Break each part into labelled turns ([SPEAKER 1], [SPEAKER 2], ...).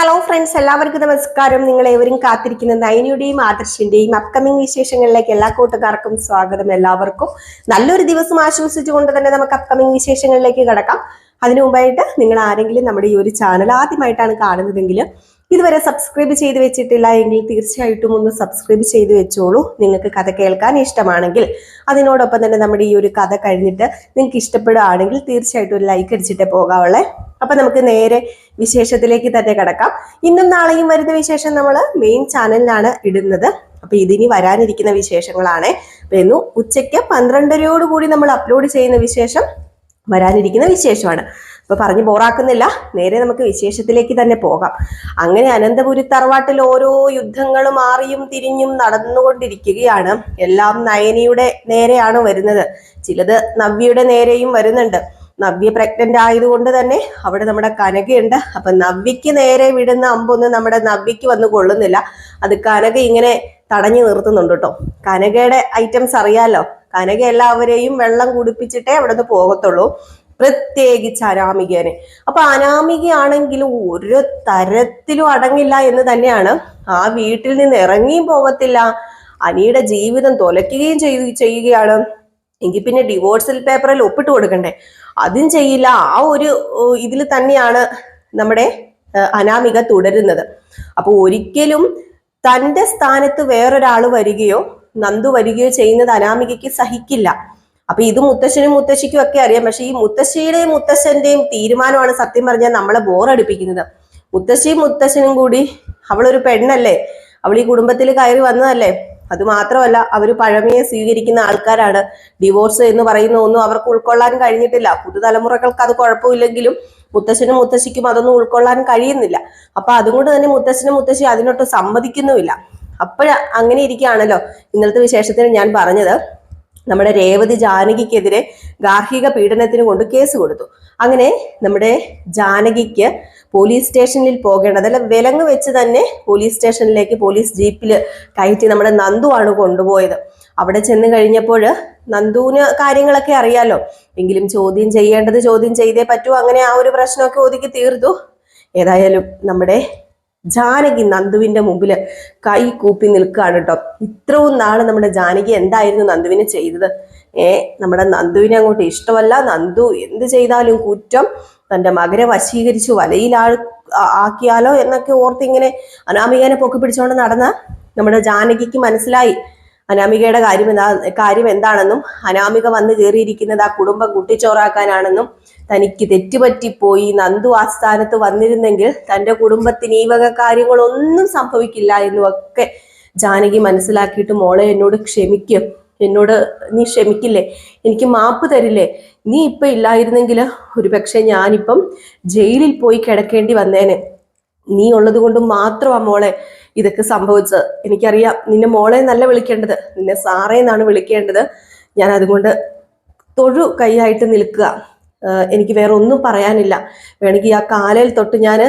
[SPEAKER 1] Hello friends എല്ലാവർക്കും നമസ്കാരം. നിങ്ങൾ ഏവരും കാത്തിരിക്കുന്ന നൈനിയുടെയും ആദർശിന്റെയും അപ്കമിംഗ് വിശേഷങ്ങളിലേക്ക് എല്ലാ കൂട്ടുകാർക്കും സ്വാഗതം എല്ലാവർക്കും. നല്ലൊരു ദിവസം ആശംസിച്ചുകൊണ്ട് തന്നെ നമുക്ക് അപ്കമിംഗ് വിശേഷങ്ങളിലേക്ക് കടക്കാം. അതിനു മുമ്പായിട്ട് നിങ്ങൾ ആരെങ്കിലും നമ്മുടെ ഈ ഒരു ചാനൽ ആദ്യമായിട്ടാണ് കാണുന്നതെങ്കിൽ ഇതുവരെ സബ്സ്ക്രൈബ് ചെയ്ത് വെച്ചിട്ടില്ല എങ്കിൽ തീർച്ചയായിട്ടും ഒന്ന് സബ്സ്ക്രൈബ് ചെയ്ത് വെച്ചോളൂ. നിങ്ങൾക്ക് കഥ കേൾക്കാൻ ഇഷ്ടമാണെങ്കിൽ അതിനോടൊപ്പം തന്നെ നമ്മുടെ ഈ ഒരു കഥ കഴിഞ്ഞിട്ട് നിങ്ങൾക്ക് ഇഷ്ടപ്പെടുകയാണെങ്കിൽ തീർച്ചയായിട്ടും ഒരു ലൈക്ക് അടിച്ചിട്ടേ പോകാവുള്ളേ. അപ്പൊ നമുക്ക് നേരെ വിശേഷത്തിലേക്ക് തന്നെ കിടക്കാം. ഇന്നും നാളെയും വരുന്ന വിശേഷം നമ്മൾ മെയിൻ ചാനലിലാണ് ഇടുന്നത്. അപ്പൊ ഇതിനി വരാനിരിക്കുന്ന വിശേഷങ്ങളാണ്. അപ്പൊ ഇന്നു ഉച്ചയ്ക്ക് പന്ത്രണ്ടരയോടുകൂടി നമ്മൾ അപ്ലോഡ് ചെയ്യുന്ന വിശേഷം വരാനിരിക്കുന്ന വിശേഷമാണ്. അപ്പൊ പറഞ്ഞു ബോറാക്കുന്നില്ല. നേരെ നമുക്ക് വിശേഷത്തിലേക്ക് തന്നെ പോകാം. അങ്ങനെ അനന്തപുരി തറവാട്ടിൽ ഓരോ യുദ്ധങ്ങളും മാറിയും തിരിഞ്ഞും നടന്നുകൊണ്ടിരിക്കുകയാണ്. എല്ലാം നയനിയുടെ നേരെയാണ് വരുന്നത്. ചിലത് നവ്യയുടെ നേരെയും വരുന്നുണ്ട്. നവ്യ പ്രഗ്നന്റ് ആയതുകൊണ്ട് തന്നെ അവിടെ നമ്മുടെ കനകയുണ്ട്. അപ്പൊ നവ്യക്ക് നേരെ വിടുന്ന അമ്പൊന്നും നമ്മുടെ നവ്യക്ക് വന്ന് കൊള്ളുന്നില്ല. അത് കനക ഇങ്ങനെ തടഞ്ഞു നിർത്തുന്നുണ്ട് കേട്ടോ. കനകയുടെ ഐറ്റംസ് അറിയാലോ? കനക എല്ലാവരെയും വെള്ളം കുടിപ്പിച്ചിട്ടേ അവിടെ നിന്ന് പോകത്തുള്ളൂ. പ്രത്യേകിച്ച് അനാമികേന്. അപ്പൊ അനാമികയാണെങ്കിലും ഒരു തരത്തിലും അടങ്ങില്ല എന്ന് തന്നെയാണ്. ആ വീട്ടിൽ നിന്ന് ഇറങ്ങിയും പോകത്തില്ല. അനിയുടെ ജീവിതം തുലയ്ക്കുകയും ചെയ്തു ചെയ്യുകയാണ്. എങ്കിൽ പിന്നെ ഡിവോഴ്സൽ പേപ്പറിൽ ഒപ്പിട്ട് കൊടുക്കണ്ടേ? അതും ചെയ്യില്ല. ആ ഒരു ഇതിൽ തന്നെയാണ് നമ്മുടെ അനാമിക തുടരുന്നത്. അപ്പൊ ഒരിക്കലും തന്റെ സ്ഥാനത്ത് വേറൊരാൾ വരികയോ നന്ദു വരികയോ ചെയ്യുന്നത് അനാമികയ്ക്ക് സഹിക്കില്ല. അപ്പൊ ഇത് മുത്തശ്ശനും മുത്തശ്ശിക്കും ഒക്കെ അറിയാം. പക്ഷെ ഈ മുത്തശ്ശിയുടെയും മുത്തശ്ശന്റെയും തീരുമാനമാണ് സത്യം പറഞ്ഞാൽ നമ്മളെ ബോറടിപ്പിക്കുന്നത് മുത്തശ്ശിയും മുത്തശ്ശനും കൂടി അവളൊരു പെണ്ണല്ലേ? അവൾ ഈ കുടുംബത്തിൽ കയറി വന്നതല്ലേ? അത് മാത്രമല്ല അവർ പഴമയെ സ്വീകരിക്കുന്ന ആൾക്കാരാണ്. ഡിവോഴ്സ് എന്ന് പറയുന്ന ഒന്നും അവർക്ക് ഉൾക്കൊള്ളാൻ കഴിഞ്ഞിട്ടില്ല. പുതുതലമുറകൾക്ക് അത് കുഴപ്പമില്ലെങ്കിലും മുത്തശ്ശനും മുത്തശ്ശിക്കും അതൊന്നും ഉൾക്കൊള്ളാൻ കഴിയുന്നില്ല. അപ്പൊ അതുകൊണ്ട് തന്നെ മുത്തശ്ശനും മുത്തശ്ശി അതിനൊട്ട് സമ്മതിക്കുന്നുമില്ല. അപ്പോഴ അങ്ങനെ ഇരിക്കുകയാണല്ലോ ഇന്നലത്തെ വിശേഷത്തിന് ഞാൻ പറഞ്ഞത്. നമ്മുടെ രേവതി ജാനകിക്കെതിരെ ഗാർഹിക പീഡനത്തിന് കൊണ്ട് കേസ് കൊടുത്തു. അങ്ങനെ നമ്മുടെ ജാനകിക്ക് പോലീസ് സ്റ്റേഷനിൽ പോകേണ്ടത് അല്ല വിലങ്ങ് വെച്ച് തന്നെ പോലീസ് സ്റ്റേഷനിലേക്ക് പോലീസ് ജീപ്പിൽ കയറ്റി നമ്മുടെ നന്ദു ആണ് കൊണ്ടുപോയത്. അവിടെ ചെന്ന് കഴിഞ്ഞപ്പോൾ നന്ദുവിന് കാര്യങ്ങളൊക്കെ അറിയാലോ. എങ്കിലും ചോദ്യം ചെയ്യേണ്ടത് ചോദ്യം ചെയ്തേ പറ്റൂ. അങ്ങനെ ആ ഒരു പ്രശ്നമൊക്കെ ഒതുക്കി തീർത്തു. ഏതായാലും നമ്മുടെ ജാനകി നന്ദുവിന്റെ മുമ്പിൽ കൈ കൂപ്പി നിൽക്കുകയാണ് കേട്ടോ. ഇത്രയും നാൾ നമ്മുടെ ജാനകി എന്തായിരുന്നു നന്ദുവിന് ചെയ്തത്? ഏ നമ്മുടെ നന്ദുവിനെ അങ്ങോട്ട് ഇഷ്ടമല്ല. നന്ദു എന്ത് ചെയ്താലും കുറ്റം. തന്റെ മകനെ വശീകരിച്ച് വലയിലാ ആക്കിയാലോ എന്നൊക്കെ ഓർത്തിങ്ങനെ അനാമികനെ പൊക്കി പിടിച്ചുകൊണ്ട് നടന്ന നമ്മുടെ ജാനകിക്ക് മനസ്സിലായി. അനാമികയുടെ കാര്യം എന്താ കാര്യം എന്താണെന്നും അനാമിക വന്ന് കയറിയിരിക്കുന്നത് ആ കുടുംബം കുട്ടിച്ചോറാക്കാനാണെന്നും തനിക്ക് തെറ്റുപറ്റിപ്പോയി നന്ദു ആ സ്ഥാനത്ത് വന്നിരുന്നെങ്കിൽ തന്റെ കുടുംബത്തിന് ഈ വക കാര്യങ്ങളൊന്നും സംഭവിക്കില്ല എന്നും ഒക്കെ ജാനകി മനസ്സിലാക്കിയിട്ട് മോളെ എന്നോട് ക്ഷമിക്കും എന്നോട് നീ ക്ഷമിക്കില്ലേ എനിക്ക് മാപ്പ് തരില്ലേ നീ ഇപ്പൊ ഇല്ലായിരുന്നെങ്കിൽ ഒരു പക്ഷേ ഞാനിപ്പം ജയിലിൽ പോയി കിടക്കേണ്ടി വന്നേനെ. നീ ഉള്ളത് കൊണ്ട് മാത്രമാ മോളെ ഇതൊക്കെ സംഭവിച്ചത് എനിക്കറിയാം നിന്നെ മോളെ നല്ല വിളിക്കേണ്ടത്. നിന്നെ സാറേ എന്നാണ് വിളിക്കേണ്ടത്. ഞാൻ അതുകൊണ്ട് തൊഴു കൈയായിട്ട് നിൽക്കുക. എനിക്ക് വേറെ ഒന്നും പറയാനില്ല. വേണമെങ്കിൽ ആ കാലയിൽ തൊട്ട് ഞാൻ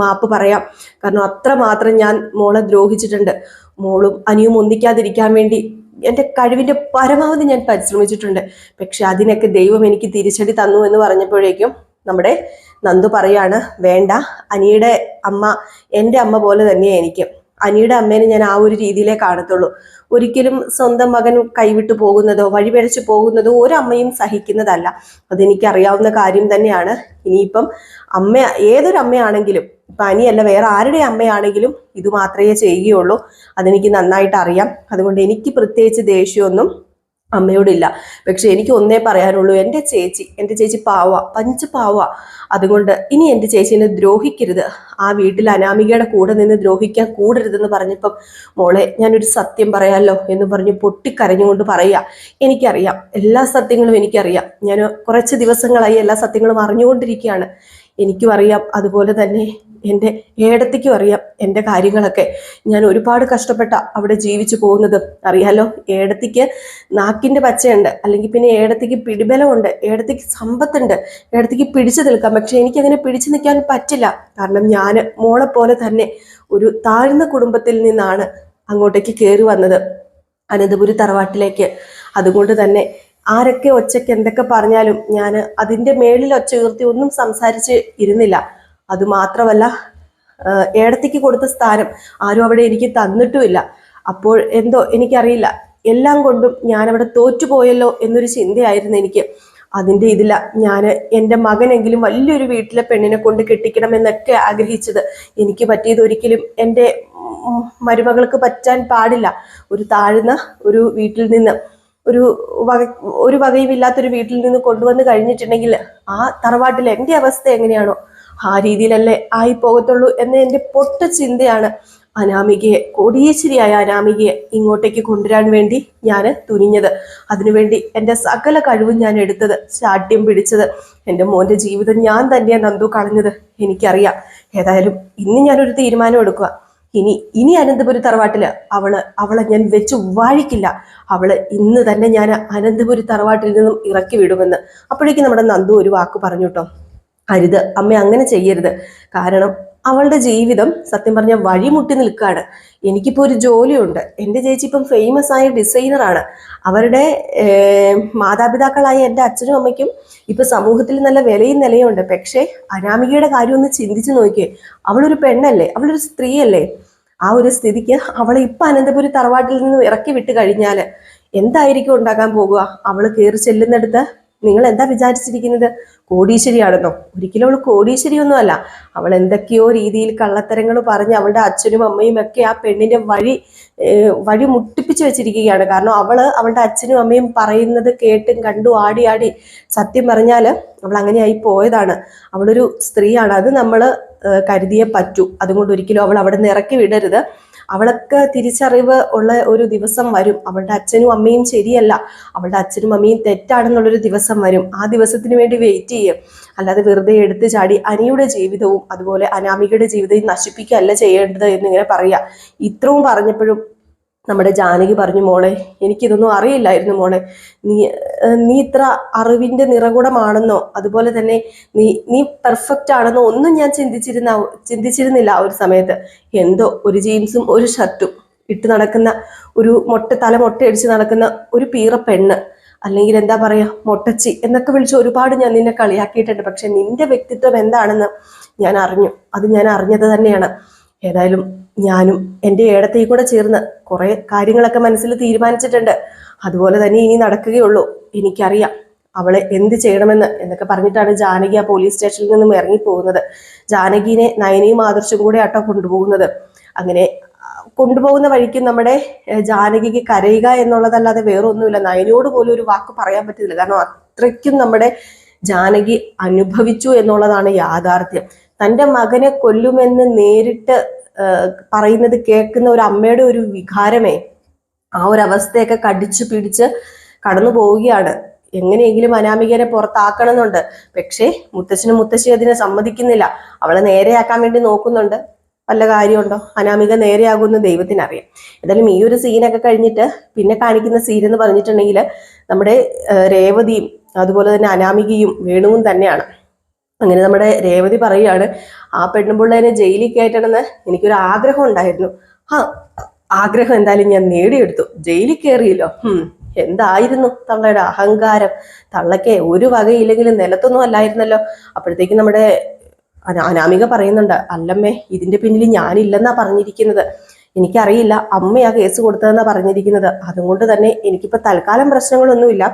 [SPEAKER 1] മാപ്പ് പറയാം. കാരണം അത്രമാത്രം ഞാൻ മോളെ ദ്രോഹിച്ചിട്ടുണ്ട്. മോളും അനിയും ഒന്നിക്കാതിരിക്കാൻ വേണ്ടി എന്റെ കഴിവിന്റെ പരമാവധി ഞാൻ പരിശ്രമിച്ചിട്ടുണ്ട്. പക്ഷെ അതിനൊക്കെ ദൈവം എനിക്ക് തിരിച്ചടി തന്നു എന്ന് പറഞ്ഞപ്പോഴേക്കും നമ്മുടെ നന്ദു പറയാണ് വേണ്ട അനിയുടെ അമ്മ എന്റെ അമ്മ പോലെ തന്നെയാണ് എനിക്ക്. അനിയുടെ അമ്മേനെ ഞാൻ ആ ഒരു രീതിയിലേ കാണത്തുള്ളൂ. ഒരിക്കലും സ്വന്തം മകൻ കൈവിട്ടു പോകുന്നതോ വഴിപിഴച്ചു പോകുന്നതോ ഒരമ്മയും സഹിക്കുന്നതല്ല. അതെനിക്കറിയാവുന്ന കാര്യം തന്നെയാണ്. ഇനിയിപ്പം അമ്മ ഏതൊരു അമ്മയാണെങ്കിലും ഇപ്പം അനിയല്ല വേറെ ആരുടെ അമ്മയാണെങ്കിലും ഇത് മാത്രമേ ചെയ്യുകയുള്ളൂ. അതെനിക്ക് നന്നായിട്ട് അറിയാം. അതുകൊണ്ട് എനിക്ക് പ്രത്യേകിച്ച് ദേഷ്യമൊന്നും അമ്മയോടില്ല. പക്ഷെ എനിക്ക് ഒന്നേ പറയാനുള്ളൂ. എന്റെ ചേച്ചി എന്റെ ചേച്ചി പാവ പഞ്ച് പാവ. അതുകൊണ്ട് ഇനി എന്റെ ചേച്ചീനെ ദ്രോഹിക്കരുത്. ആ വീട്ടിൽ അനാമികയുടെ കൂടെ നിന്ന് ദ്രോഹിക്കാൻ കൂടരുതെന്ന് പറഞ്ഞപ്പം മോളെ ഞാനൊരു സത്യം പറയാമല്ലോ എന്ന് പറഞ്ഞ് പൊട്ടിക്കരഞ്ഞുകൊണ്ട് പറയുക. എനിക്കറിയാം. എല്ലാ സത്യങ്ങളും എനിക്കറിയാം. ഞാൻ കുറച്ച് ദിവസങ്ങളായി എല്ലാ സത്യങ്ങളും അറിഞ്ഞുകൊണ്ടിരിക്കുകയാണ്. എനിക്കും അറിയാം. അതുപോലെ തന്നെ എന്റെ ഏടത്തിക്കും അറിയാം എന്റെ കാര്യങ്ങളൊക്കെ. ഞാൻ ഒരുപാട് കഷ്ടപ്പെട്ട അവിടെ ജീവിച്ചു പോകുന്നത്. അറിയാലോ ഏടത്തിക്ക് നാക്കിന്റെ പച്ചയുണ്ട്. അല്ലെങ്കിൽ പിന്നെ ഏടത്തിക്ക് പിടിബലമുണ്ട്. ഏടത്തിക്ക് സമ്പത്തുണ്ട്. ഏടത്തിക്ക് പിടിച്ചു നിൽക്കാം. പക്ഷെ എനിക്കങ്ങനെ പിടിച്ചു നിൽക്കാൻ പറ്റില്ല. കാരണം ഞാൻ മോളെ പോലെ തന്നെ ഒരു താഴ്ന്ന കുടുംബത്തിൽ നിന്നാണ് അങ്ങോട്ടേക്ക് കയറി വന്നത്. അനന്തപുരി തറവാട്ടിലേക്ക്. അതുകൊണ്ട് തന്നെ ആരൊക്കെ ഒച്ചയ്ക്ക് എന്തൊക്കെ പറഞ്ഞാലും ഞാൻ അതിന്റെ മേളിൽ ഒച്ച ഉയർത്തി ഒന്നും സംസാരിച്ച് ഇരുന്നില്ല. അതുമാത്രമല്ല ഏടത്തേക്ക് കൊടുത്ത സ്ഥാനം ആരും അവിടെ എനിക്ക് തന്നിട്ടുമില്ല. അപ്പോൾ എന്തോ എനിക്കറിയില്ല. എല്ലാം കൊണ്ടും ഞാനവിടെ തോറ്റുപോയല്ലോ എന്നൊരു ചിന്തയായിരുന്നു എനിക്ക്. അതിന്റെ ഇതില ഞാൻ എന്റെ മകനെങ്കിലും വലിയൊരു വീട്ടിലെ പെണ്ണിനെ കൊണ്ട് കെട്ടിക്കണമെന്നൊക്കെ ആഗ്രഹിച്ചത്. എനിക്ക് പറ്റിയത് ഒരിക്കലും എന്റെ മരുമകൾക്ക് പറ്റാൻ പാടില്ല. ഒരു താഴ്ന്ന ഒരു വീട്ടിൽ നിന്ന് ഒരു വക ഒരു വകയും ഇല്ലാത്തൊരു വീട്ടിൽ നിന്ന് കൊണ്ടുവന്ന് കഴിഞ്ഞിട്ടുണ്ടെങ്കിൽ ആ തറവാട്ടിൽ എന്റെ അവസ്ഥ എങ്ങനെയാണോ? ആ രീതിയിലല്ലേ ആയി പോകത്തുള്ളൂ എന്ന എന്റെ പൊട്ട ചിന്തയാണ് അനാമികയെ കോടീശ്വരിയായ അനാമികയെ ഇങ്ങോട്ടേക്ക് കൊണ്ടുവരാൻ വേണ്ടി ഞാൻ തുനിഞ്ഞത്. അതിനുവേണ്ടി എന്റെ സകല കഴിവും ഞാൻ എടുത്തത് ശാഠ്യം പിടിച്ചത്. എന്റെ മോന്റെ ജീവിതം ഞാൻ തന്നെയാണ് നന്ദു കളഞ്ഞത് എനിക്കറിയാം. ഏതായാലും ഇന്ന് ഞാനൊരു തീരുമാനം എടുക്കുക. ഇനി ഇനി അനന്തപുരി തറവാട്ടിൽ അവൾ അവളെ ഞാൻ വെച്ച് വാഴിക്കില്ല. അവൾ ഇന്ന് തന്നെ ഞാൻ അനന്തപുരി തറവാട്ടിൽ നിന്നും ഇറക്കി വിടുമെന്ന്. അപ്പോഴേക്കും നമ്മുടെ നന്ദു ഒരു വാക്ക് പറഞ്ഞു കേട്ടോ അരുത് അമ്മ അങ്ങനെ ചെയ്യരുത്. കാരണം അവളുടെ ജീവിതം സത്യം പറഞ്ഞാൽ വഴിമുട്ടി നിൽക്കുകയാണ് എനിക്കിപ്പോൾ ഒരു ജോലിയുണ്ട്. എന്റെ ചേച്ചി ഇപ്പം ഫേമസ് ആയ ഡിസൈനറാണ് അവരുടെ മാതാപിതാക്കളായ എന്റെ അച്ഛനും അമ്മയ്ക്കും ഇപ്പം സമൂഹത്തിൽ നല്ല വിലയും നിലയുണ്ട് പക്ഷേ അനാമികയുടെ കാര്യം ഒന്ന് ചിന്തിച്ച് നോക്കിയേ. അവളൊരു പെണ്ണല്ലേ? അവളൊരു സ്ത്രീയല്ലേ? ആ ഒരു സ്ഥിതിക്ക് അവളെ ഇപ്പം അനന്തപുരി തറവാട്ടിൽ നിന്ന് ഇറക്കി വിട്ട് കഴിഞ്ഞാൽ എന്തായിരിക്കും ഉണ്ടാക്കാൻ പോകുക? അവൾ കയറി ചെല്ലുന്നിടത്ത് നിങ്ങൾ എന്താ വിചാരിച്ചിരിക്കുന്നത്? കോടീശ്വരിയാണെന്നോ? ഒരിക്കലും അവൾ കോടീശ്വരിയൊന്നും അല്ല അവൾ എന്തൊക്കെയോ രീതിയിൽ കള്ളത്തരങ്ങൾ പറഞ്ഞ് അവളുടെ അച്ഛനും അമ്മയും ഒക്കെ ആ പെണ്ണിന്റെ വഴി വഴി മുട്ടിപ്പിച്ച് വെച്ചിരിക്കുകയാണ്. കാരണം അവൾ അവളുടെ അച്ഛനും അമ്മയും പറയുന്നത് കേട്ടും കണ്ടു ആടി ആടി. സത്യം പറഞ്ഞാൽ അവൾ അങ്ങനെയായി പോയതാണ്. അവളൊരു സ്ത്രീയാണ്. അത് നമ്മൾ കരുതിയേ പറ്റൂ. അതുകൊണ്ട് ഒരിക്കലും അവൾ അവിടെ നിന്ന് ഇറക്കി വിടരുത്. അവൾക്ക് തിരിച്ചറിവ് ഉള്ള ഒരു ദിവസം വരും. അവളുടെ അച്ഛനും അമ്മയും ശരിയല്ല. അവളുടെ അച്ഛനും അമ്മയും തെറ്റാണെന്നുള്ളൊരു ദിവസം വരും. ആ ദിവസത്തിന് വേണ്ടി വെയിറ്റ് ചെയ്യും. അല്ലാതെ വെറുതെ എടുത്തു ചാടി അനിയുടെ ജീവിതവും അതുപോലെ അനാമികയുടെ ജീവിതവും നശിപ്പിക്കുകയല്ല ചെയ്യേണ്ടത് എന്നിങ്ങനെ പറയുക ഇത്രയും പറഞ്ഞപ്പോഴും നമ്മുടെ ജാനകി പറഞ്ഞു മോളെ എനിക്കിതൊന്നും അറിയില്ലായിരുന്നു മോളെ. നീ നീ ഇത്ര അറിവിന്റെ നിറകുടമാണെന്നോ അതുപോലെ തന്നെ നീ നീ പെർഫെക്റ്റ് ആണെന്നോ ഒന്നും ഞാൻ ചിന്തിച്ചിരുന്ന ചിന്തിച്ചിരുന്നില്ല ആ ഒരു സമയത്ത്. എന്തോ ഒരു ജീൻസും ഒരു ഷർട്ടും ഇട്ട് നടക്കുന്ന ഒരു മൊട്ട തല മൊട്ടയടിച്ച് നടക്കുന്ന ഒരു പീറ പെണ്ണ്. അല്ലെങ്കിൽ എന്താ പറയുക മൊട്ടച്ചി എന്നൊക്കെ വിളിച്ച് ഒരുപാട് ഞാൻ നിന്നെ കളിയാക്കിയിട്ടുണ്ട്. പക്ഷെ നിന്റെ വ്യക്തിത്വം എന്താണെന്ന് ഞാൻ അറിഞ്ഞു. അത് ഞാൻ അറിഞ്ഞത് തന്നെയാണ്. ഏതായാലും ഞാനും എന്റെ ഏടത്തേയും കൂടെ ചേർന്ന് കുറെ കാര്യങ്ങളൊക്കെ മനസ്സിൽ തീരുമാനിച്ചിട്ടുണ്ട്. അതുപോലെ തന്നെ ഇനി നടക്കുകയുള്ളൂ. എനിക്കറിയാം അവളെ എന്ത് ചെയ്യണമെന്ന് എന്നൊക്കെ പറഞ്ഞിട്ടാണ് ജാനകി ആ പോലീസ് സ്റ്റേഷനിൽ നിന്നും ഇറങ്ങി പോകുന്നത് ജാനകിനെ നയനയും ആദർശും കൂടെ ആട്ടോ കൊണ്ടുപോകുന്നത്. അങ്ങനെ കൊണ്ടുപോകുന്ന വഴിക്ക് നമ്മുടെ ജാനകിക്ക് കരയുക എന്നുള്ളതല്ലാതെ വേറെ ഒന്നുമില്ല നയനയോട് പോലും ഒരു വാക്ക് പറയാൻ പറ്റില്ല. കാരണം അത്രയ്ക്കും നമ്മുടെ ജാനകി അനുഭവിച്ചു എന്നുള്ളതാണ് യാഥാർത്ഥ്യം. തന്റെ മകനെ കൊല്ലുമെന്ന് നേരിട്ട് പറയുന്നത് കേൾക്കുന്ന ഒരു അമ്മയുടെ ഒരു വികാരമേ. ആ ഒരു അവസ്ഥയൊക്കെ കടിച്ചു പിടിച്ച് കടന്നു പോവുകയാണ്. എങ്ങനെയെങ്കിലും അനാമികനെ പുറത്താക്കണമെന്നുണ്ട്. പക്ഷേ മുത്തച്ഛനും മുത്തശ്ശി അതിനെ സമ്മതിക്കുന്നില്ല. അവളെ നേരെയാക്കാൻ വേണ്ടി നോക്കുന്നുണ്ട്. വല്ല കാര്യമുണ്ടോ? അനാമിക നേരെയാകുമെന്ന് ദൈവത്തിനറിയാം. എന്തായാലും ഈ ഒരു സീനൊക്കെ കഴിഞ്ഞിട്ട് പിന്നെ കാണിക്കുന്ന സീൻ എന്ന് പറഞ്ഞിട്ടുണ്ടെങ്കിൽ നമ്മുടെ രേവതിയും അതുപോലെ തന്നെ അനാമികയും വേണുവും തന്നെയാണ്. അങ്ങനെ നമ്മുടെ രേവതി പറയുകയാണ് ആ പെണ്ണുപിള്ളേനെ ജയിലിൽ കയറ്റണമെന്ന് എനിക്കൊരു ആഗ്രഹം ഉണ്ടായിരുന്നു. ആ ആഗ്രഹം എന്തായാലും ഞാൻ നേടിയെടുത്തു. ജയിലിൽ കയറിയല്ലോ. എന്തായിരുന്നു തള്ളയുടെ അഹങ്കാരം? തള്ളയ്ക്ക് ഒരു വകയില്ലെങ്കിലും നിലത്തൊന്നും അല്ലായിരുന്നല്ലോ. അപ്പോഴത്തേക്ക് നമ്മുടെ അനാമിക പറയുന്നുണ്ട് അല്ലമ്മേ ഇതിന്റെ പിന്നിൽ ഞാനില്ലെന്നാ പറഞ്ഞിരിക്കുന്നത്. എനിക്കറിയില്ല അമ്മയാ കേസ് കൊടുത്തതെന്നാ പറഞ്ഞിരിക്കുന്നത്. അതുകൊണ്ട് തന്നെ എനിക്കിപ്പോ തൽക്കാലം പ്രശ്നങ്ങളൊന്നുമില്ല.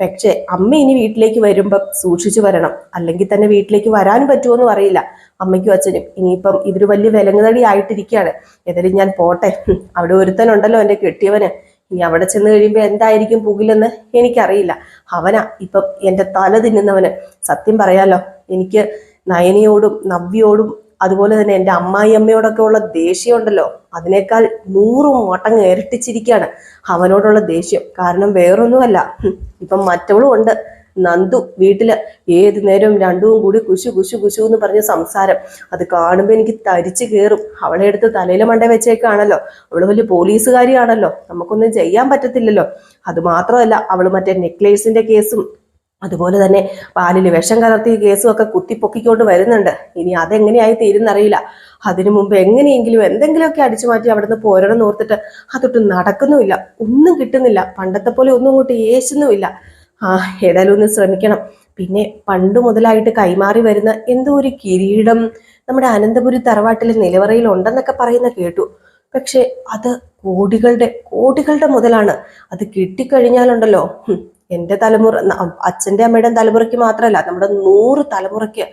[SPEAKER 1] പക്ഷേ അമ്മ ഇനി വീട്ടിലേക്ക് വരുമ്പം സൂക്ഷിച്ചു വരണം. അല്ലെങ്കിൽ തന്നെ വീട്ടിലേക്ക് വരാൻ പറ്റുമോ അറിയില്ല. അമ്മയ്ക്കും അച്ഛനും ഇനിയിപ്പം ഇതൊരു വലിയ വിലങ്ങുതടി ആയിട്ടിരിക്കുകയാണ്. ഏതായാലും ഞാൻ പോട്ടെ. അവിടെ ഒരുത്തനുണ്ടല്ലോ എന്റെ കെട്ടിയവന്. ഇനി അവിടെ ചെന്ന് കഴിയുമ്പോൾ എന്തായിരിക്കും പുകിലെന്ന് എനിക്കറിയില്ല. അവനാ ഇപ്പം എന്റെ തല തിന്നുന്നവന്. സത്യം പറയാലോ എനിക്ക് നയനയോടും നവ്യയോടും അതുപോലെ തന്നെ എന്റെ അമ്മായി അമ്മയോടൊക്കെ ഉള്ള ദേഷ്യം ഉണ്ടല്ലോ അതിനേക്കാൾ നൂറ് മടങ്ങ് ഇരട്ടിച്ചിരിക്കുകയാണ് അവനോടുള്ള ദേഷ്യം. കാരണം വേറൊന്നുമല്ല. ഇപ്പം മറ്റവളും ഉണ്ട്. നന്ദു വീട്ടിൽ ഏത് നേരവും രണ്ടും കൂടി കുശു കുശു കുശു എന്ന് പറഞ്ഞ സംസാരം. അത് കാണുമ്പോൾ എനിക്ക് തരിച്ചു കയറും അവളെ എടുത്ത് തലയിലെ മണ്ട വെച്ചേക്കാണല്ലോ. അവൾ വലിയ പോലീസുകാരിയാണല്ലോ. നമുക്കൊന്നും ചെയ്യാൻ പറ്റത്തില്ലല്ലോ. അത് മാത്രമല്ല അവൾ മറ്റേ നെക്ലേസിന്റെ കേസും അതുപോലെ തന്നെ പാലിൽ വിഷം കലർത്തിയ കേസും ഒക്കെ കുത്തിപ്പൊക്കിക്കൊണ്ട് വരുന്നുണ്ട്. ഇനി അതെങ്ങനെയായി തീരുന്നറിയില്ല. അതിനു മുമ്പ് എങ്ങനെയെങ്കിലും എന്തെങ്കിലുമൊക്കെ അടിച്ചു മാറ്റി അവിടുന്ന് പോരണം നോർത്തിട്ട് അതൊട്ടും നടക്കുന്നുമില്ല. ഒന്നും കിട്ടുന്നില്ല. പണ്ടത്തെ പോലെ ഒന്നും അങ്ങോട്ട് യേശുന്നുമില്ല ആ ഏതായാലും ഒന്ന് ശ്രമിക്കണം. പിന്നെ പണ്ട് മുതലായിട്ട് കൈമാറി വരുന്ന എന്തോ ഒരു കിരീടം നമ്മുടെ അനന്തപുരി തറവാട്ടിലെ നിലവറയിൽ ഉണ്ടെന്നൊക്കെ പറയുന്ന കേട്ടു. പക്ഷെ അത് കോടികളുടെ കോടികളുടെ മുതലാണ്. അത് കിട്ടിക്കഴിഞ്ഞാലുണ്ടല്ലോ. ഹും, എന്റെ തലമുറ അച്ഛന്റെ അമ്മയുടെ തലമുറയ്ക്ക് മാത്രമല്ല നമ്മുടെ നൂറ് തലമുറയ്ക്ക്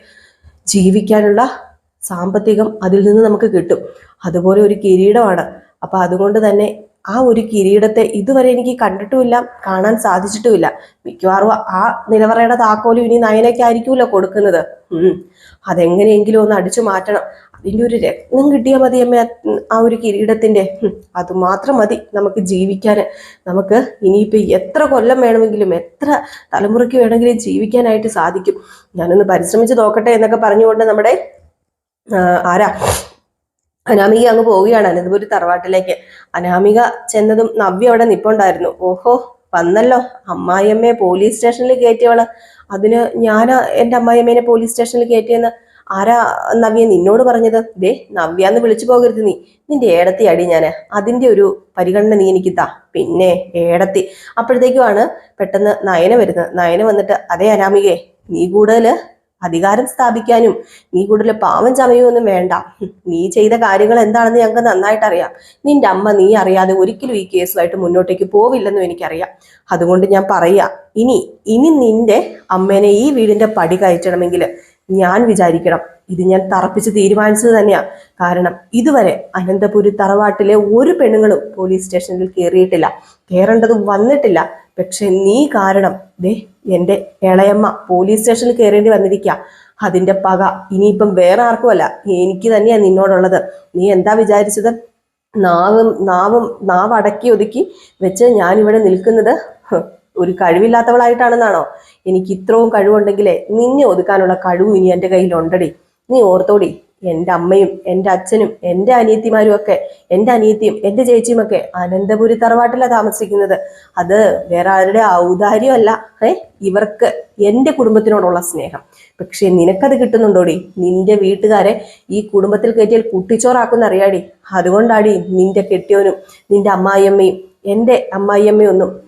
[SPEAKER 1] ജീവിക്കാനുള്ള സാമ്പത്തികം അതിൽ നിന്ന് നമുക്ക് കിട്ടും. അതുപോലെ ഒരു കിരീടമാണ്. അപ്പൊ അതുകൊണ്ട് തന്നെ ആ ഒരു കിരീടത്തെ ഇതുവരെ എനിക്ക് കണ്ടിട്ടുമില്ല കാണാൻ സാധിച്ചിട്ടുമില്ല. മിക്കവാറും ആ നിലവറയുടെ താക്കോലും ഇനി നയനയ്ക്കായിരിക്കുമല്ലോ കൊടുക്കുന്നത്. അതെങ്ങനെയെങ്കിലും ഒന്ന് അടിച്ചു മാറ്റണം. അതിന്റെ ഒരു രത്നം കിട്ടിയാൽ മതി അമ്മ ആ- ഒരു കിരീടത്തിന്റെ. അതുമാത്രം അത് മാത്രം മതി നമുക്ക് ജീവിക്കാൻ. നമുക്ക് ഇനിയിപ്പോൾ എത്ര കൊല്ലം വേണമെങ്കിലും എത്ര തലമുറയ്ക്ക് വേണമെങ്കിലും ജീവിക്കാനായിട്ട് സാധിക്കും. ഞാനൊന്ന് പരിശ്രമിച്ച് നോക്കട്ടെ എന്നൊക്കെ പറഞ്ഞുകൊണ്ട് നമ്മുടെ ആരാ? അനാമിക അങ്ങ് പോവുകയാണ്. അനന്തപുരി തറവാട്ടിലേക്ക്. അനാമിക ചെന്നതും നവ്യ അവിടെ നിപ്പുണ്ടായിരുന്നു. ഓഹോ വന്നല്ലോ. അമ്മായിയമ്മയെ പോലീസ് സ്റ്റേഷനിൽ കയറ്റിയവൾ. അതിന് ഞാൻ എന്റെ അമ്മായിയമ്മേനെ പോലീസ് സ്റ്റേഷനിൽ കയറ്റിയെന്ന് ആരാ നവ്യ നിന്നോട് പറഞ്ഞത്? ദേ നവ്യ എന്ന് വിളിച്ചു പോകരുത് നീ. നിന്റെ ഏടത്തി അടി ഞാൻ അതിന്റെ ഒരു പരിഗണന നീ എനിക്ക് താ. പിന്നെ ഏടത്തി. അപ്പോഴത്തേക്കുമാണ് പെട്ടെന്ന് നയന വരുന്നത്. നയന വന്നിട്ട് അതേ അനാമികെ നീ കൂടുതൽ അധികാരം സ്ഥാപിക്കാനും നീ കൂടുതൽ പാവം ചമയൊന്നും വേണ്ട. നീ ചെയ്ത കാര്യങ്ങൾ എന്താണെന്ന് ഞങ്ങൾക്ക് നന്നായിട്ട് അറിയാം നിന്റെ അമ്മ നീ അറിയാതെ ഒരിക്കലും ഈ കേസുമായിട്ട് മുന്നോട്ടേക്ക് പോവില്ലെന്നും എനിക്കറിയാം. അതുകൊണ്ട് ഞാൻ പറയാ. ഇനി ഇനി നിന്റെ അമ്മേനെ ഈ വീടിന്റെ പടി കയറ്റണമെങ്കിൽ ഞാൻ വിചാരിക്കണം. ഇത് ഞാൻ തറപ്പിച്ച് തീരുമാനിച്ചത് തന്നെയാ. കാരണം ഇതുവരെ അനന്തപുരി തറവാട്ടിലെ ഒരു പെണ്ണുങ്ങളും പോലീസ് സ്റ്റേഷനിൽ കയറിയിട്ടില്ല കയറേണ്ടത് വന്നിട്ടില്ല. പക്ഷെ നീ കാരണം ദേ എന്റെ ഇളയമ്മ പോലീസ് സ്റ്റേഷനിൽ കയറേണ്ടി വന്നിരിക്കുക അതിന്റെ പക ഇനിയിപ്പം വേറെ ആർക്കുമല്ല. എനിക്ക് തന്നെയാ നിന്നോടുള്ളത്. നീ എന്താ വിചാരിച്ചത്? നാവും നാവും നാവ് അടക്കി ഒതുക്കി വെച്ച് ഞാനിവിടെ നിൽക്കുന്നത്? ഒരു കഴിവില്ലാത്തവളായിട്ടാണെന്നാണോ? എനിക്ക് ഇത്രയും കഴിവുണ്ടെങ്കിലേ നിന്നെ ഒതുക്കാനുള്ള കഴിവ് ഇനി എന്റെ കയ്യിലുണ്ടടി. നീ ഓർത്തോടി എന്റെ അമ്മയും എന്റെ അച്ഛനും എന്റെ അനിയത്തിമാരും ഒക്കെ എന്റെ അനിയത്തിയും എന്റെ ചേച്ചിയും ഒക്കെ അനന്തപുരി തറവാട്ടിലാണ് താമസിക്കുന്നത്. അത് വേറെ ആരുടെ ഔദാര്യമല്ല ഏ? ഇവർക്ക് എന്റെ കുടുംബത്തിനോടുള്ള സ്നേഹം. പക്ഷേ നിനക്കത് കിട്ടുന്നുണ്ടോടി? നിന്റെ വീട്ടുകാരെ ഈ കുടുംബത്തിൽ കയറ്റിയാൽ കുട്ടിച്ചോറാക്കുന്ന അറിയാടി അതുകൊണ്ടാടി നിന്റെ കെട്ടിയോനും നിന്റെ അമ്മായിയമ്മയും എന്റെ അമ്മായിയമ്മയും ഒന്നും ഹും,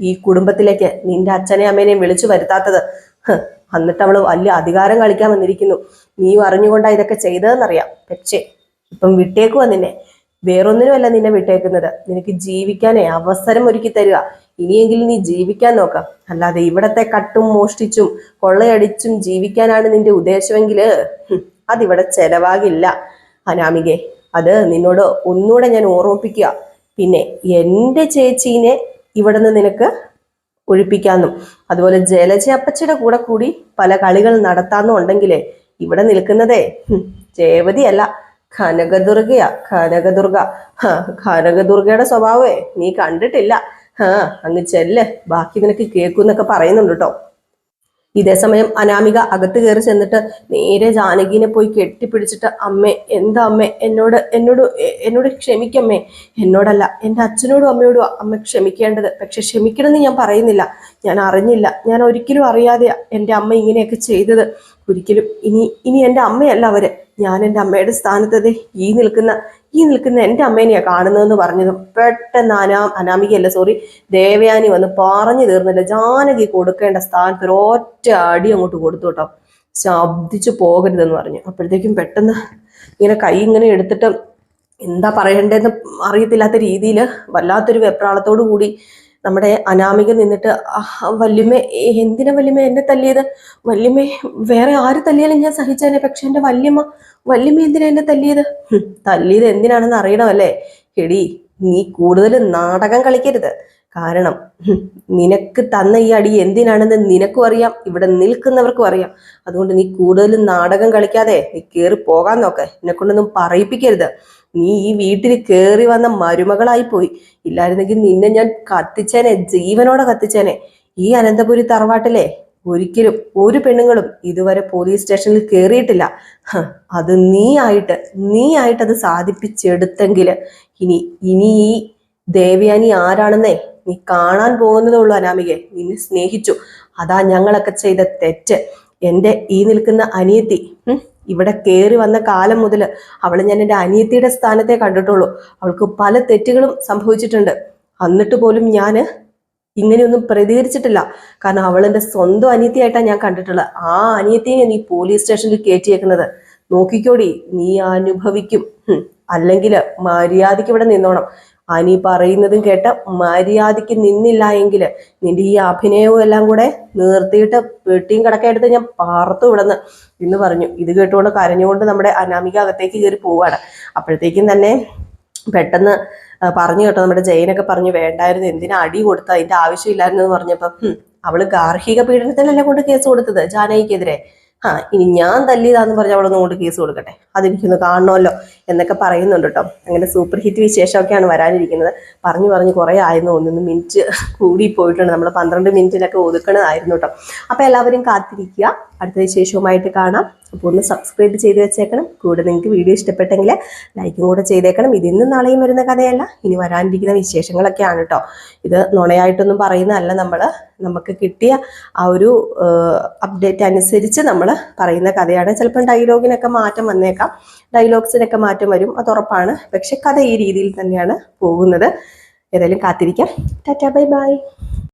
[SPEAKER 1] ഈ കുടുംബത്തിലേക്ക് നിന്റെ അച്ഛനെയും അമ്മേനെയും വിളിച്ചു വരുത്താത്തത്. എന്നിട്ട് അവൾ വലിയ അധികാരം കളിക്കാൻ വന്നിരിക്കുന്നു. നീ അറിഞ്ഞുകൊണ്ടാ ഇതൊക്കെ ചെയ്തതെന്നറിയാം. പക്ഷേ ഇപ്പം വിട്ടേക്കുവാ നിന്നെ. വേറൊന്നിനുമല്ല നിന്നെ വിട്ടേക്കുന്നത്. നിനക്ക് ജീവിക്കാനേ അവസരം ഒരുക്കി തരിക. ഇനിയെങ്കിലും നീ ജീവിക്കാൻ നോക്കാം. അല്ലാതെ ഇവിടത്തെ കട്ടും മോഷ്ടിച്ചും കൊള്ളയടിച്ചും ജീവിക്കാനാണ് നിന്റെ ഉദ്ദേശമെങ്കിൽ അതിവിടെ ചെലവാകില്ല. അനാമികെ അത് നിന്നോട് ഒന്നുകൂടെ ഞാൻ ഓർമ്മിപ്പിക്കുക. പിന്നെ എന്റെ ചേച്ചീനെ ഇവിടെ നിന്ന് നിനക്ക് ഒഴിപ്പിക്കാന്നും അതുപോലെ ജലജ അപ്പച്ചയുടെ കൂടെ കൂടി പല കളികൾ നടത്താന്നും ഉണ്ടെങ്കിലേ ഇവിടെ നിൽക്കുന്നതേ. അല്ല കനകദുർഗയാ കനകദുർഗ. കനകദുർഗയുടെ സ്വഭാവമേ നീ കണ്ടിട്ടില്ല. ആ അങ്ങ് ചെല്ല്. ബാക്കി നിനക്ക് കേൾക്കുന്നൊക്കെ പറയുന്നുണ്ട് കേട്ടോ. ഇതേസമയം അനാമിക അകത്ത് കയറി ചെന്നിട്ട് നേരെ ജാനകീനെ പോയി കെട്ടിപ്പിടിച്ചിട്ട് അമ്മേ എന്താ അമ്മേ? എന്നോട് എന്നോട് എന്നോട് ക്ഷമിക്കമ്മേ. എന്നോടല്ല എന്റെ അച്ഛനോടും അമ്മയോടും അമ്മ ക്ഷമിക്കേണ്ടത്. പക്ഷെ ക്ഷമിക്കണമെന്ന് ഞാൻ പറയുന്നില്ല. ഞാൻ അറിഞ്ഞില്ല. ഞാൻ ഒരിക്കലും അറിയാതെ എന്റെ അമ്മ ഇങ്ങനെയൊക്കെ ചെയ്തത്. ഒരിക്കലും ഇനി ഇനി എന്റെ അമ്മയല്ല അവർ. ഞാൻ എന്റെ അമ്മയുടെ സ്ഥാനത്തത് ഈ നിൽക്കുന്ന ഈ നിൽക്കുന്ന എന്റെ അമ്മേനെയാ കാണുന്നതെന്ന് പറഞ്ഞതും പെട്ടെന്ന് അനാ അനാമികയല്ല സോറി ദേവയാനി വന്ന് പറഞ്ഞു തീർന്നില്ല. ജാനകി കൊടുക്കേണ്ട സ്ഥാനത്ത് ഒരൊറ്റ അടി അങ്ങോട്ട് കൊടുത്തു കേട്ടോ. ശബ്ദിച്ചു പോകരുതെന്ന് പറഞ്ഞു. അപ്പോഴത്തേക്കും പെട്ടെന്ന് ഇങ്ങനെ കൈ ഇങ്ങനെ എടുത്തിട്ട് എന്താ പറയണ്ടേന്ന് അറിയത്തില്ലാത്ത രീതിയിൽ വല്ലാത്തൊരു വെപ്രാളത്തോടു കൂടി നമ്മുടെ അനാമിക നിന്നിട്ട് വല്യമ്മ എന്തിനാ വല്യമ്മ എന്നെ തല്ലിയത്? വല്യമ്മ വേറെ ആര് തല്ലിയാലും ഞാൻ സഹിച്ചേനെ പക്ഷെ എന്റെ വല്യമ്മ വല്യമ്മ എന്തിനാ എന്നെ തല്ലിയത്? തല്ലിയത് എന്തിനാണെന്ന് അറിയണമല്ലേ? എടി നീ കൂടുതൽ നാടകം കളിക്കരുത്. കാരണം നിനക്ക് തന്ന ഈ അടി എന്തിനാണെന്ന് നിനക്കും അറിയാം ഇവിടെ നിൽക്കുന്നവർക്കും അറിയാം. അതുകൊണ്ട് നീ കൂടുതലും നാടകം കളിക്കാതെ നീ കയറി പോകാൻ നോക്ക്. എന്നെ കൊണ്ടൊന്നും പറയിപ്പിക്കരുത്. നീ ഈ വീട്ടിൽ കയറി വന്ന മരുമകളായി പോയി. ഇല്ലായിരുന്നെങ്കിൽ നിന്നെ ഞാൻ കത്തിച്ചേനെ ജീവനോടെ കത്തിച്ചേനെ. ഈ അനന്തപുരി തറവാട്ടിലെ ഒരിക്കലും ഒരു പെണ്ണുങ്ങളും ഇതുവരെ പോലീസ് സ്റ്റേഷനിൽ കയറിയിട്ടില്ല അത് നീ ആയിട്ട് നീ ആയിട്ട് അത് സാധിപ്പിച്ചെടുത്തെങ്കിൽ ഇനി ഇനി ഈ ദേവയാനി ആരാണെന്നേ നീ കാണാൻ പോകുന്നതേ ഉള്ളൂ അനാമികെ. നിന്നെ സ്നേഹിച്ചു. അതാ ഞങ്ങളൊക്കെ ചെയ്ത തെറ്റ്. എന്റെ ഈ നിൽക്കുന്ന അനിയത്തി ഇവിടെ കയറി വന്ന കാലം മുതൽ അവൾ ഞാൻ എന്റെ അനിയത്തിയുടെ സ്ഥാനത്തെ കണ്ടിട്ടുള്ളൂ. അവൾക്ക് പല തെറ്റുകളും സംഭവിച്ചിട്ടുണ്ട്. എന്നിട്ട് പോലും ഞാൻ ഇങ്ങനെയൊന്നും പ്രതികരിച്ചിട്ടില്ല. കാരണം അവൾ എന്റെ സ്വന്തം അനിയത്തിയായിട്ടാണ് ഞാൻ കണ്ടിട്ടുള്ളത്. ആ അനിയത്തിയെ നീ പോലീസ് സ്റ്റേഷനിൽ കയറ്റിയേക്കുന്നത്. നോക്കിക്കോടി നീ അനുഭവിക്കും. അല്ലെങ്കിൽ മര്യാദയ്ക്ക് ഇവിടെ നിന്നോണം. അനി പറയുന്നതും കേട്ട് മര്യാദയ്ക്ക് നിന്നില്ല എങ്കിൽ നിന്റെ ഈ അഭിനയവും എല്ലാം കൂടെ നിർത്തിയിട്ട് വെട്ടിയും കിടക്കെടുത്ത് ഞാൻ പാർത്തു വിടന്ന് എന്ന് പറഞ്ഞു. ഇത് കേട്ടുകൊണ്ട് കരഞ്ഞുകൊണ്ട് നമ്മുടെ അനാമിക അകത്തേക്ക് കയറി പോവാണ് അപ്പോഴത്തേക്കും തന്നെ പെട്ടെന്ന് പറഞ്ഞു കേട്ടോ നമ്മുടെ ജയനൊക്കെ പറഞ്ഞു വേണ്ടായിരുന്നു എന്തിനാ അടി കൊടുത്ത അതിന്റെ ആവശ്യമില്ലായിരുന്നു എന്ന് പറഞ്ഞപ്പം അവൾ ഗാർഹിക പീഡനത്തിനല്ലേ കൊണ്ട് കേസ് കൊടുത്തത്? ജാനകിക്കെതിരെ. ആ ഇനി ഞാൻ തല്ലിയതാന്ന് പറഞ്ഞ അവളൊന്നും കൊണ്ട് കേസ് കൊടുക്കട്ടെ? അതെനിക്കൊന്ന് കാണണമല്ലോ എന്നൊക്കെ പറയുന്നുണ്ട് കേട്ടോ അങ്ങനെ സൂപ്പർ ഹിറ്റ് വിശേഷമൊക്കെയാണ് വരാനിരിക്കുന്നത്. പറഞ്ഞു പറഞ്ഞ് കുറേ ആയിരുന്നു. ഒന്നൊന്ന് മിനിറ്റ് കൂടി പോയിട്ടുണ്ട്. നമ്മൾ പന്ത്രണ്ട് മിനിറ്റിലൊക്കെ ഒതുക്കണതായിരുന്നു കേട്ടോ അപ്പോൾ എല്ലാവരും കാത്തിരിക്കുക. അടുത്ത വിശേഷവുമായിട്ട് കാണാം. അപ്പോൾ ഒന്ന് സബ്സ്ക്രൈബ് ചെയ്ത് വെച്ചേക്കണം. കൂടെ നിങ്ങൾക്ക് വീഡിയോ ഇഷ്ടപ്പെട്ടെങ്കിൽ ലൈക്കും കൂടെ ചെയ്തേക്കണം. ഇതിന്നും നാളെയും വരുന്ന കഥയല്ല. ഇനി വരാനിരിക്കുന്ന വിശേഷങ്ങളൊക്കെയാണ് കേട്ടോ ഇത് നുണയായിട്ടൊന്നും പറയുന്നതല്ല നമ്മൾ നമുക്ക് കിട്ടിയ ആ ഒരു അപ്ഡേറ്റ് അനുസരിച്ച് നമ്മൾ പറയുന്ന കഥയാണ്. ചിലപ്പം ഡയലോഗിനൊക്കെ മാറ്റം വന്നേക്കാം. ഡയലോഗ്സിനൊക്കെ മാറ്റം വരും. അത് ഉറപ്പാണ്. പക്ഷെ കഥ ഈ രീതിയിൽ തന്നെയാണ് പോകുന്നത്. ഏതായാലും കാത്തിരിക്കാം. Tata bye bye.